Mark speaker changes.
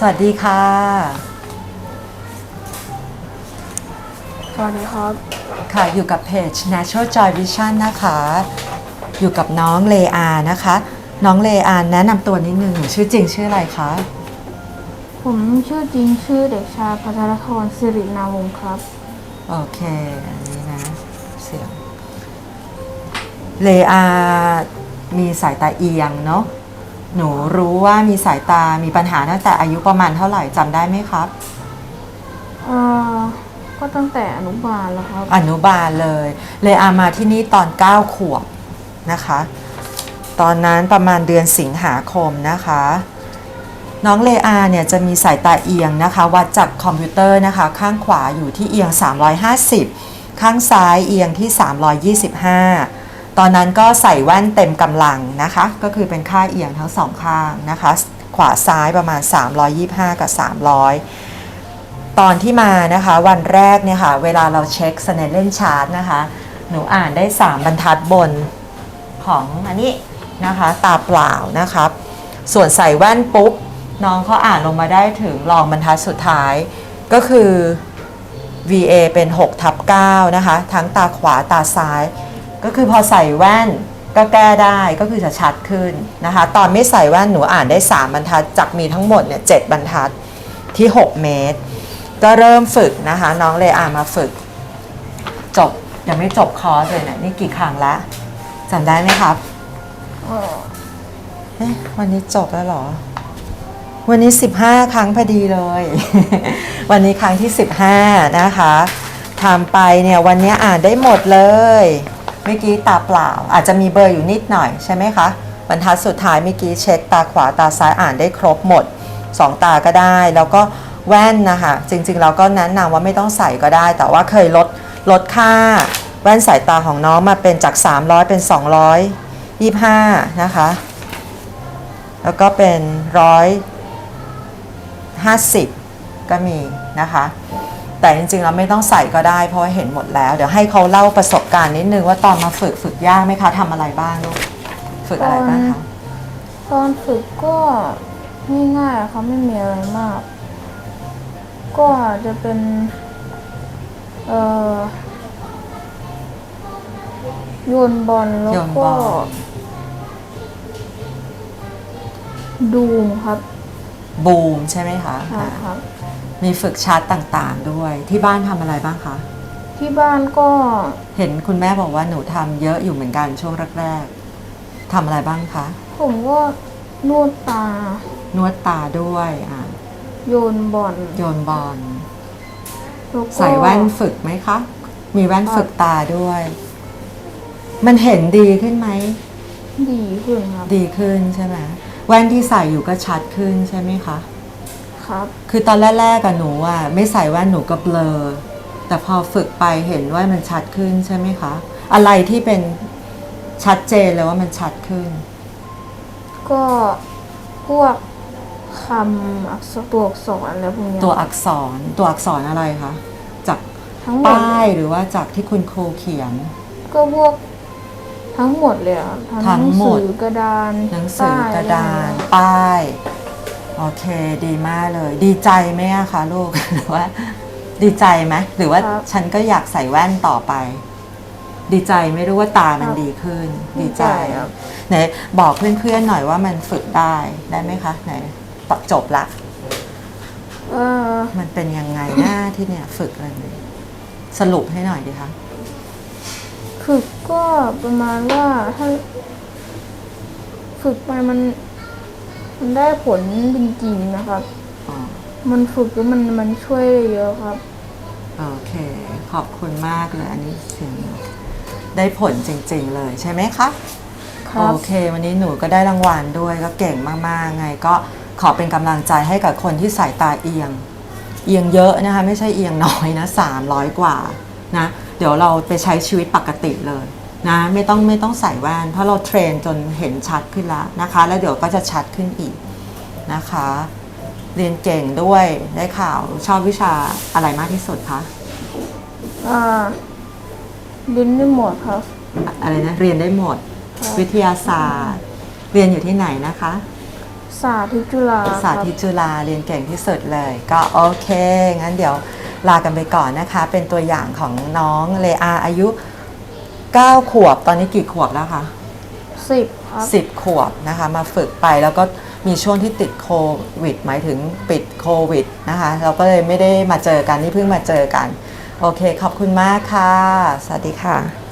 Speaker 1: สวัสดีค่ะ
Speaker 2: สวัสดีครับ
Speaker 1: ค่ะ อยู่กับเพจ Natural Joy Vision นะคะ อยู่กับน้องเลอานะคะ น้องเลอาแนะนำตัวนิดนึงหนูชื่อจริงชื่ออะไรคะ
Speaker 2: ผมชื่อจริงชื่อเด็กชายพัทรทรสิรินาวงศ์ครับ
Speaker 1: โอเค อันนี้นะ เสียง เลอา มีสายตาเอียงเนาะ หนูรู้ว่ามีสายตามีปัญหาตั้งแต่อายุประมาณเท่าไหร่จำได้ไหมครับ
Speaker 2: เอ่อก็ตั้งแต่อนุบาลแล้วครับ
Speaker 1: อนุบาลเลย เลอามาที่นี่ตอน 9 ขวบนะคะ ตอนนั้นประมาณเดือนสิงหาคมนะคะ น้องเลอาเนี่ยจะมีสายตาเอียงนะคะ วัดจากคอมพิวเตอร์นะคะ ข้างขวาอยู่ที่เอียง 350 ข้างซ้ายเอียงที่ 325 ตอนนั้นก็ใส่แว่นเต็มกำลังนะคะ ก็คือเป็นค่าเอียงทั้งสองข้างนะคะ ขวาซ้ายประมาณ 325 กับ 300 ตอนที่มานะคะวันแรกเนี่ยค่ะ เวลาเราเช็คสเนเลนชาร์ตนะคะ หนูอ่านได้ 3 บรรทัดบนของอันนี้นะคะตาเปล่านะครับ ส่วนใส่แว่นปุ๊บ น้องเขาอ่านลงมาได้ถึงรองบรรทัดสุดท้าย ก็คือ VA เป็น6ทับ9นะคะ ทั้งตาขวาตาซ้าย ก็คือพอใส่แว่นก็แก้ได้ก็คือจะชัดขึ้นนะคะ ตอนไม่ใส่แว่นหนูอ่านได้ 3 บรรทัดจากมีทั้งหมดเนี่ย7บรรทัดที่ 6 เมตร ก็เริ่มฝึกนะคะ น้องเลอามาฝึก จบยังไม่จบคอร์สเลยเนะนี่กี่ครั้งละจำได้ไหมครับ
Speaker 2: เออ
Speaker 1: เอ๊ะวันนี้จบแล้วเหรอ วันนี้ 15 ครั้งพอดีเลย วันนี้ครั้งที่ 15 นะคะทำไปเนี่ยวันนี้อ่านได้หมดเลย เมื่อกี้ตาเปล่า อาจจะมีเบอร์อยู่นิดหน่อยใช่ไหมคะบรรทัดสุดท้ายเมื่อกี้เช็คตาขวาตาซ้ายอ่านได้ครบหมด 2 ตาก็ได้ แล้วก็แว่นนะคะ จริงๆเราก็แนะนำว่าไม่ต้องใส่ก็ได้ แต่ว่าเคยลดลดค่าแว่นสายตาของน้องมาเป็นจาก 300 เป็น 225 นะคะ แล้วก็เป็นร้อยห้าสิบก็มีนะคะ แต่จริงๆเราไม่ต้องใส่ก็ได้เพราะว่าเห็นหมดแล้ว เดี๋ยวให้เขาเล่าประสบการณ์นิดนึงว่าตอนมาฝึกฝึกยากไหมคะทำอะไรบ้างลูกฝึกอะไรบ้างคะ
Speaker 2: ตอนฝึกก็ง่ายๆครับไม่มีอะไรมาก ก็จะเป็นเอ่อโยนบอลแล้ว
Speaker 1: โยนบ
Speaker 2: ก็
Speaker 1: อล
Speaker 2: ดูมครับ
Speaker 1: บูมใช่ไหมคะ
Speaker 2: ใช่ครับ
Speaker 1: มีฝึกชาร์ตต่างๆ ด้วยที่บ้านทำอะไรบ้างคะ
Speaker 2: ที่บ้านก็
Speaker 1: เห็นคุณแม่บอกว่าหนูทำเยอะอยู่เหมือนกันช่วงแรกๆทำอะไรบ้างคะ
Speaker 2: ผมก็นวดตา
Speaker 1: นวดตาด้วยอะ
Speaker 2: โยนบอล
Speaker 1: โยนบอล
Speaker 2: แล้วก็
Speaker 1: ใส่แว่นฝึกไหมคะ มีแว่นฝึกตาด้วย มันเห็นดีขึ้นไหม
Speaker 2: ดีขึ้นครับ
Speaker 1: ดีขึ้นใช่ไหม แว่นที่ใส่อยู่ก็ชัดขึ้นใช่ไหมคะ
Speaker 2: ครับ
Speaker 1: คือตอนแรกๆกับหนูอะไม่ใส่แว่นหนูก็เบลอ แต่พอฝึกไปเห็นว่ามันชัดขึ้นใช่ไหมคะ อะไรที่เป็นชัดเจนเลยว่ามันชัดขึ้น
Speaker 2: ก็พวกคำอักษรตัวอักษรอะไรพวกเนี้ย
Speaker 1: ตัวอักษรตัวอักษรอะไรคะ จาก
Speaker 2: ทั้งหมด
Speaker 1: ป้ายหรือว่าจากที่คุณครูเขียน
Speaker 2: ก็พวก ทั้งหมดเลยอะทั้ง
Speaker 1: ทั้งหมด
Speaker 2: นัสือกระดาน
Speaker 1: หนังสือกระดาน
Speaker 2: ป้ย
Speaker 1: ป้าย โอเคดีมากเลย ดีใจไหมอะคะลูกหรือว่า ดีใจไหมหรือว่าฉันก็อยากใส่แว่นต่อไป ดีใจไม่รู้ว่าตามันดีขึ้น ดีใจ
Speaker 2: ครับ
Speaker 1: ไหนบอกเพื่อนๆหน่อยว่ามันฝึกได้ได้ไหมคะไหนจบละ
Speaker 2: เออ
Speaker 1: มันเป็นยังไงหน้าที่เนี่ย ฝึกอะไรเนี่ยสรุปให้หน่อยดีคะ
Speaker 2: ฝึกก็ประมาณว่าถ้าฝึกไปมันมันได้ผลจริงๆนะครับ
Speaker 1: อ๋อ
Speaker 2: มันฝึกแล้วมันมันช่วยได้เยอะครับ
Speaker 1: โอเค ขอบคุณมากเลย อันนี้เสียงได้ผลจริงๆเลยใช่ไหมคะ
Speaker 2: ครับ
Speaker 1: โอเค วันนี้หนูก็ได้รางวัลด้วยก็เก่งมากๆ ไงก็ขอเป็นกำลังใจให้กับคนที่สายตาเอียง เอียงเยอะนะคะ ไม่ใช่เอียงน้อยนะ 300 กว่านะ เดี๋ยวเราไปใช้ชีวิตปกติเลยนะไม่ต้องไม่ต้องใส่แว่น เพราะเราเทรนจนเห็นชัดขึ้นแล้วนะคะ แล้วเดี๋ยวก็จะชัดขึ้นอีกนะคะ เรียนเก่งด้วยได้ข่าวชอบวิชาอะไรมากที่สุดคะ
Speaker 2: อ่าดินได้หมดครับ
Speaker 1: อะไรนะเรียนได้หมด
Speaker 2: ครับ
Speaker 1: วิทยาศาสตร์ เรียนอยู่ที่ไหนนะคะ
Speaker 2: สาธิตจุฬา
Speaker 1: สา
Speaker 2: ครับ
Speaker 1: ธิตจุฬาเรียนเก่งที่สุดเลย ก็โอเค งั้นเดี๋ยว ลากันไปก่อนนะคะ เป็นตัวอย่างของน้องเลอาอายุ 9 ขวบตอนนี้กี่ขวบแล้วคะ
Speaker 2: สิบครับ
Speaker 1: 10 ขวบนะคะ มาฝึกไปแล้วก็มีช่วงที่ติดโควิด หมายถึงปิดโควิดนะคะ เราก็เลยไม่ได้มาเจอกันนี่เพิ่งมาเจอกัน โอเค ขอบคุณมากค่ะ สวัสดีค่ะ